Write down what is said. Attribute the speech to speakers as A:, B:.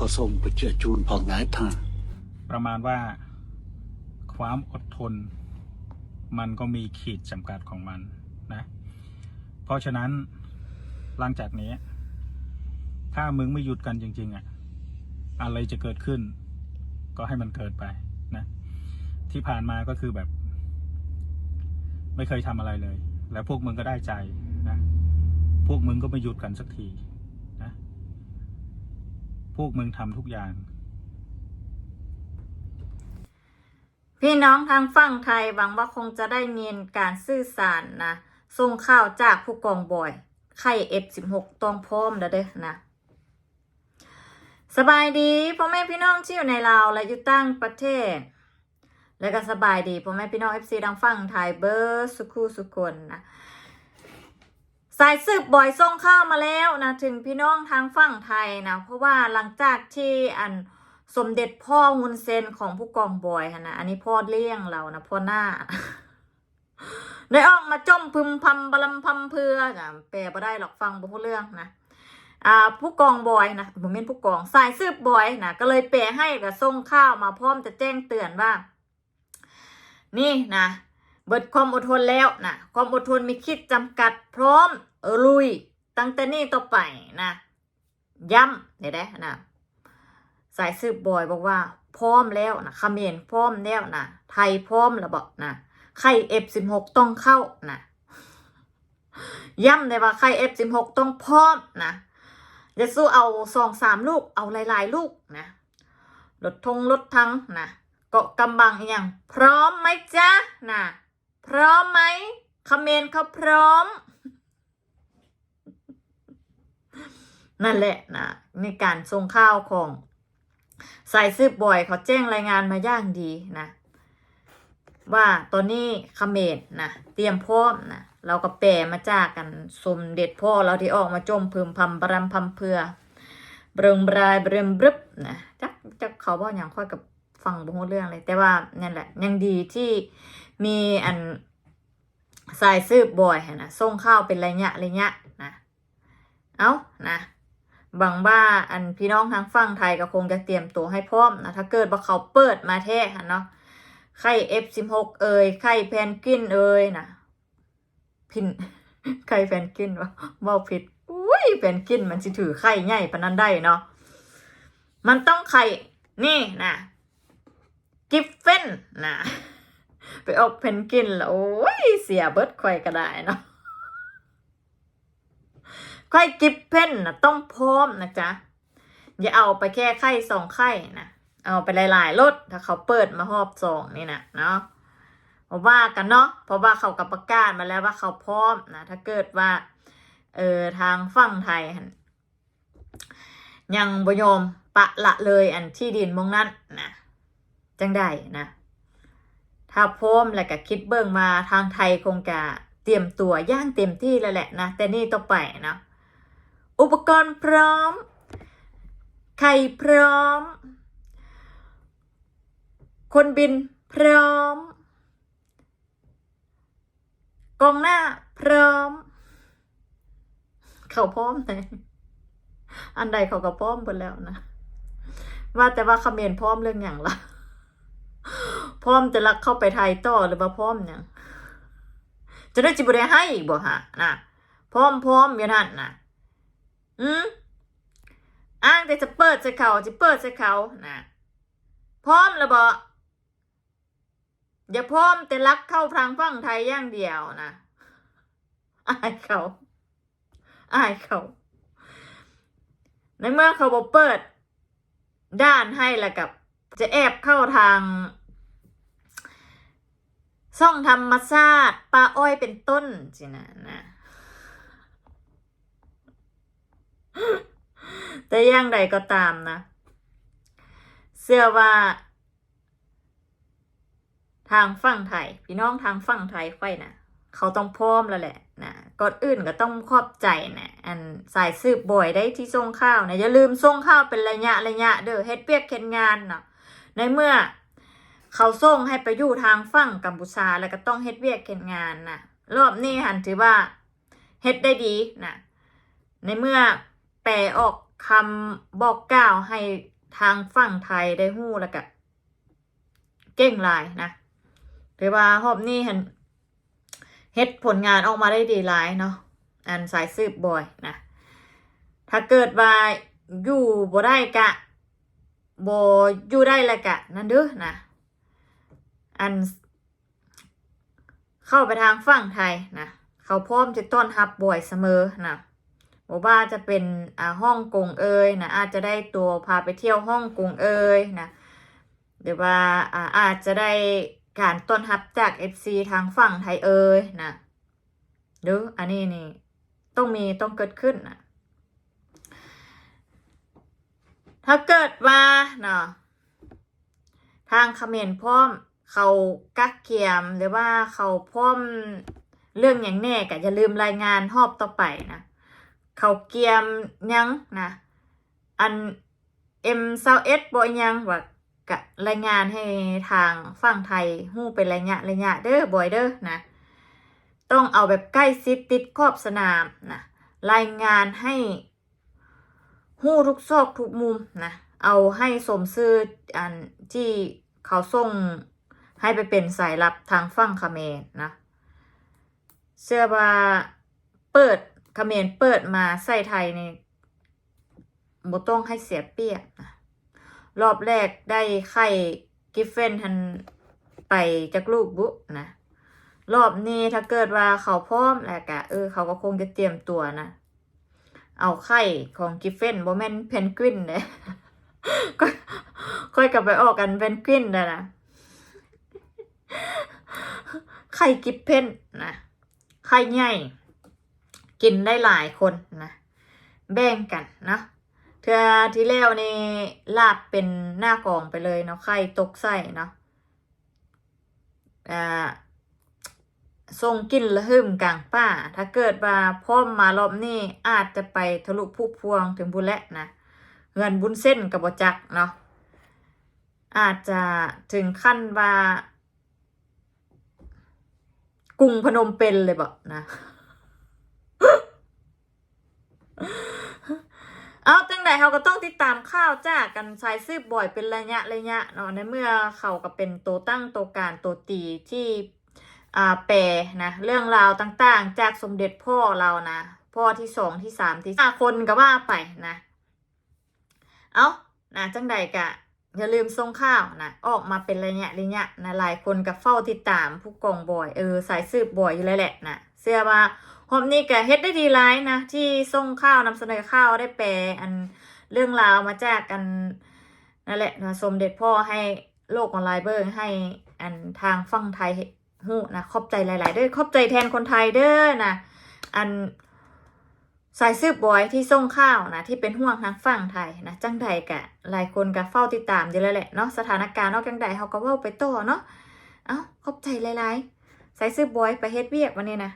A: ก็ส่งไปเจอจูนพองได้ท่า
B: ประมาณว่าความอดทน มันก็มีขีดจำกัดของมันนะ เพราะฉะนั้นหลังจากนี้ ถ้ามึงไม่หยุดกันจริง ๆอะอะไรจะเกิดขึ้น ก็ให้มันเกิดไปนะ ที่ผ่านมาก็คือแบบ ไม่เคยทำอะไรเลย แล้วพวกมึงก็ได้ใจนะ พวกมึงก็ไม่หยุดกันสักที วกมึงทำทุกอย่าง
C: พี่น้องทางฝั่งไทยหวังว่าคงจะได้เนียนการสื่อสารนะส่งข่าวจากผู้กองบอย ไข่ F16 ตองพร้อมแล้วเด้อนะสบายดีพ่อแม่พี่น้องที่อยู่ในลาวและอยู่ต่างประเทศ และก็สบายดีพ่อแม่พี่น้อง FC ทางฝั่งไทยเบอร์สุคูสุคนนะ สายสืบบอยส่งข้าวมาแล้วนะถึงพี่น้องทางฝั่งไทยนะเพราะว่าหลังจากที่อันสมเด็จพ่อฮุนเซนของผู้กองบอยนะอันนี้พ่อเลี้ยงเรานะพ่อหน้าได้ออกมาจมพึมพำบลัมพำเพรือนะแปลบ่ได้หรอกฟังบ่พูดเรื่องนะอ่าผู้กองบอยนะผมเป็นผู้กองสายสืบบอยนะก็เลยแปลให้กับส่งข้าวมาพร้อมจะแจ้งเตือนว่า นี่นะเบิดความอดทนแล้วนะความอดทนมีขีดจำกัดพร้อม ลุย ตั้งแต่นี้ต่อไปนะ ย้ำเดี๋ยวได้นะสายสืบบอยบอกว่า พร้อมแล้วนะเขมรพร้อมแล้วนะไทยพร้อมแล้วบอกนะไข่เอฟสิบหกต้องเข้านะย้ำเลยว่าไข่เอฟสิบหกต้องพร้อมนะจะสู้เอาสองสามลูกเอาหลาย ๆ ลูกนะรถทงรถทั้งนะเกาะกำบังอย่างพร้อมไหมจ๊ะนะพร้อมไหมเขมรเขาพร้อม นั่นแหละนะในการส่งข้าวของสายสืบบ่อยเขาแจ้งรายงานมาย่างดีนะ ว่าตอนนี้เขมรนะเตรียมพร้อมนะเราก็แปลมาจากกันสมเด็จพ่อเราที่ออกมาจมพึมพำบรำพำเพรือเบริมบรายเบริมบรึบนะจักจักเขาบอกอย่างค่อยกับฟังบ่ฮู้เรื่องเลยแต่ว่านั่นแหละยังดีที่มีอันสายสืบบ่อยนนะส่งข้าวเป็นระยะระยะนะเอานะ บังว่าอันพี่น้องทางฝั่งไทยก็คงจะเตรียมตัวให้พร้อมนะถ้าเกิดว่าเขาเปิดมาแท้ค่ะเนาะไข่ F16 เอ่ยไข่แพนกินเอ่ยนะพินไข่แพนกินวะว่าผิดอุ้ยแพนกินมันสิถือไข่ใหญ่ปานนั้นได้เนาะมันต้องไข่นี่นะกิฟเฟนนะไปออกเพนกินแล้วโอ้ยเสียเบิร์ดข่อยก็ได้เนาะ ไข่กิฟเพนนะต้องพร้อมนะจ๊ะ อย่าเอาไปแค่ไข่สองไข่นะ เอาไปหลายๆรถถ้าเขาเปิดมาหอบสองนี่นะเนาะเพราะว่ากันเนาะเพราะว่าเขากับประกาศมาแล้วว่าเขาพร้อมนะถ้าเกิดว่าเออทางฝั่งไทยยังบยมปะละเลยอันที่ดินมองนั้นนะจังได้นะ ถ้าพร้อมแล้วก็คิดเบิ่งมาทางไทยคงจะเตรียมตัวย่างเต็มที่แล้วแหละนะแต่นี่ต่อไปนะ อุปกรณ์พร้อม ไข่พร้อม คนบินพร้อม กองหน้าพร้อม เขาพร้อมเลยอันใดเขาก็พร้อมหมดแล้วนะ ว่าแต่ว่าเขมรพร้อมเรื่องอย่างละพร้อมจะลักเข้าไปไทยต่อหรือว่าพร้อมอย่างจะได้จิบได้ให้อีกบ่ฮะนะพร้อมพร้อมอยู่นั่นนะ อืมอ้างแต่จะเปิดใส่เขาจะเปิดใส่เขานะพร้อมแล้วบ่อย่าพร้อมแต่รักเข้าทางฝั่งไทยอย่างเดียวนะอายเขาอายเขา ในเมื่อเขาบอกเปิด ด้านให้ล้วกับ จะแอบเข้าทางซ่องธรรมชาติปลาอ้อยเป็นต้นสินะนะ แต่อย่างใดก็ตามนะ เสื้อว่า ทางฝั่งไทย พี่น้องทางฝั่งไทยค่อยนะเขาต้องพร้อมแล้วแหละนะก่อนอื่นก็ต้องขอบใจนะอันสายสืบบ่อยได้ที่ส่งข้าวนะอย่าลืมส่งข้าวเป็นระยะระยะเด้อเฮ็ดเปียกเฮ็ดงานเนาะในเมื่อ เขาส่งให้ไปอยู่ทางฝั่งกัมพูชาแล้วก็ต้องเฮ็ดเวียกเฮ็ดงานนะรอบนี้หันถือว่าเฮ็ดได้ดีนะในเมื่อ แปลออกคำบอกกล่าวให้ทางฝั่งไทยได้ฮู้แล้วก็เก่งลายนะหรือว่ารอบนี้เห็นเฮ็ดผลงานออกมาได้ดีหลายเนาะอันสายสืบบ่อยนะ ถ้าเกิดว่าอยู่บ่ได้กะบ่อยู่ได้แล้วกะ นั่นเด้อนะอัน เข้าไปทางฝั่งไทยนะ เขาพร้อมจะต้อนรับบ่อยเสมอนะ บ่ว่าจะเป็นอ่าฮ่องกงเอ่ยนะอาจจะได้ตัวพาไปเที่ยวฮ่องกงเอ่ยนะหรือว่าอ่าอาจจะได้การต้อนรับจาก FC ทางฝั่งไทยเอ่ยนะหรืออันนี้นี่ต้องมีต้องเกิดขึ้นนะถ้าเกิดว่าเนาะทางเขมรพร้อมเขากักเกียมหรือว่าเขาพร้อมเรื่องอย่างแน่ก็อย่าลืมรายงานรอบต่อไปนะ เขาเกียมยังนะอันเอ็มเซาเอสบอยยังว่ากะรายงานให้ทางฝั่งไทยหู้เป็นระยะระยะเด้อบอยเด้อนะต้องเอาแบบใกล้ชิดติดขอบสนามนะรายงานให้หู้ทุกซอกทุกมุมนะเอาให้สมซื่ออันที่เขาส่งให้ไปเป็นสายลับทางฝั่งเมรนะเสื้อว่าเปิด เขมรเปิดมาใส่ไทยนี่บ่ต้องให้เสียเปรียบนะรอบแรกได้ไข่กิฟเฟนทันไปจากลูกบุนะรอบนี้ถ้าเกิดว่าเขาพร้อมแล้วกะเออ เขาก็คงจะเตรียมตัวนะ เอาไข่ของกิฟเฟนโบแมนเพนกวินเด้ก็ค่อยกลับไปออกกันเพนกวินเด้นะไข่กิฟเพนนะไข่ใหญ่ กินได้หลายคนนะแบ่งกันเนาะเธอที่แล้วนี่ลาบเป็นหน้ากองไปเลยเนาะไข่ตกใส่เนาะอ่าทรงกินละหึมกลางป่า ถ้าเกิดว่าพ่อมมารอบนี้อาจจะไปทะลุผู้พวงถึงบุญและนะเงินบุญเส้นกับบจักเนาะอาจจะถึงขั้นว่ากรุงพนมเปญเลยบอกนะ เอาจังใดเขาก็ต้องติดตามข่าวจ้ากันสายซืบบ่อยเป็นระยะระยะเนาะในเมื่อเขาก็เป็นตัวตั้งตัวการตัวตีที่อ่าแปลนะเรื่องราวต่างๆ จากสมเด็จพ่อเรานะพ่อที่สองที่สามที่ห้าคนก็ว่าไปนะเอานะจังใดกะอย่าลืมส่งข้าวนะออกมาเป็นระยะระยะนะหลายคนกับเฝ้าติดตามผู้กองบ่อยเออสายสืบบ่อยอยู่แล้วแหละนะเสื้อว่า หอมนี่กะเฮ็ดได้ดีร้ายนะ ที่ส่งข้าวนำเสนอข้าวได้แปลอันเรื่องราวมาจากกันนั่นแหละนะสมเด็จพ่อให้โลกออนไลน์เบิร์ให้อันทางฝั่งไทยฮู้นะขอบใจหลาย ๆ เด้อขอบใจแทนคนไทยเด้อนะอันสายซืบบอยที่ส่งข้าวนะที่เป็นห่วงทางฝั่งไทยนะจังใดกะ หลายคนก็เฝ้าติดตามอยู่แล้วแหละเนาะสถานการณ์นอกจังใดเขาก็เว้าไปต่อเนาะเอ้าขอบใจหลาย ๆ สายซืบบอยไปเฮ็ดเวียกวันนี้นะ